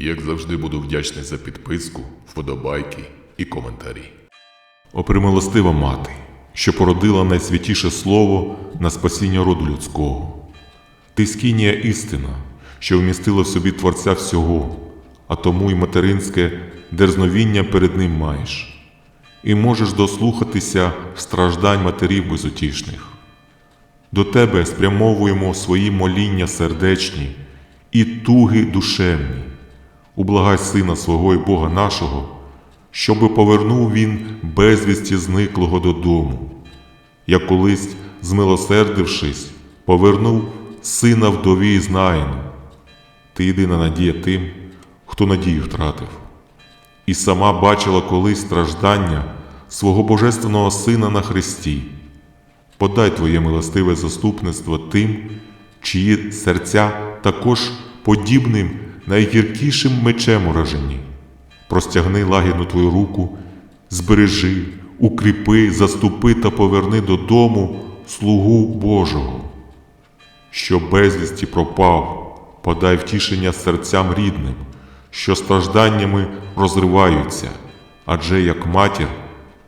Як завжди буду вдячний за підписку, вподобайки і коментарі. О примилостива мати, що породила найсвятіше слово на спасіння роду людського. Ти скинія істина, що вмістила в собі Творця всього, а тому й материнське дерзновіння перед ним маєш, і можеш дослухатися страждань матерів безутішних. До тебе спрямовуємо свої моління сердечні і туги душевні. Ублагай Сина свого і Бога нашого, щоби повернув Він безвісті зниклого додому, як колись, змилосердившись, повернув сина вдові знайну. Ти єдина надія тим, хто надію втратив, і сама бачила колись страждання свого Божественного Сина на Христі. Подай Твоє милостиве заступництво тим, чиї серця також подібним найгіркішим мечем уражені. Простягни лагідну Твою руку, збережи, укріпи, заступи та поверни додому слугу Божого. Що безвісті пропав, подай втішення серцям рідним, що стражданнями розриваються, адже як матір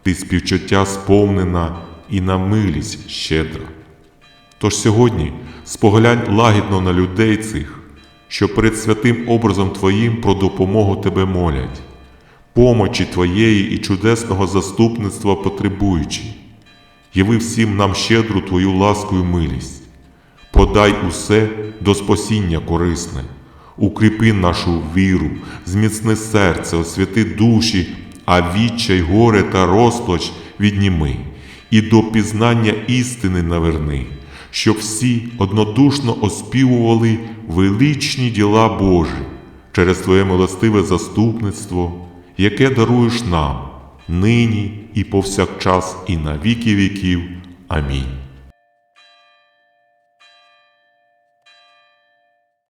ти співчуття сповнена і на милість щедра. Тож сьогодні споглянь лагідно на людей цих, що перед святим образом Твоїм про допомогу Тебе молять, помочі Твоєї і чудесного заступництва потребуючи. Яви всім нам щедру Твою ласку і милість, подай усе до спасіння корисне, укріпи нашу віру, зміцни серце, освяти душі, а відчай, горе та розплач відніми, і до пізнання істини наверни, щоб всі однодушно оспівували величні діла Божі через Твоє милостиве заступництво, яке даруєш нам нині і повсякчас, і на віки віків. Амінь.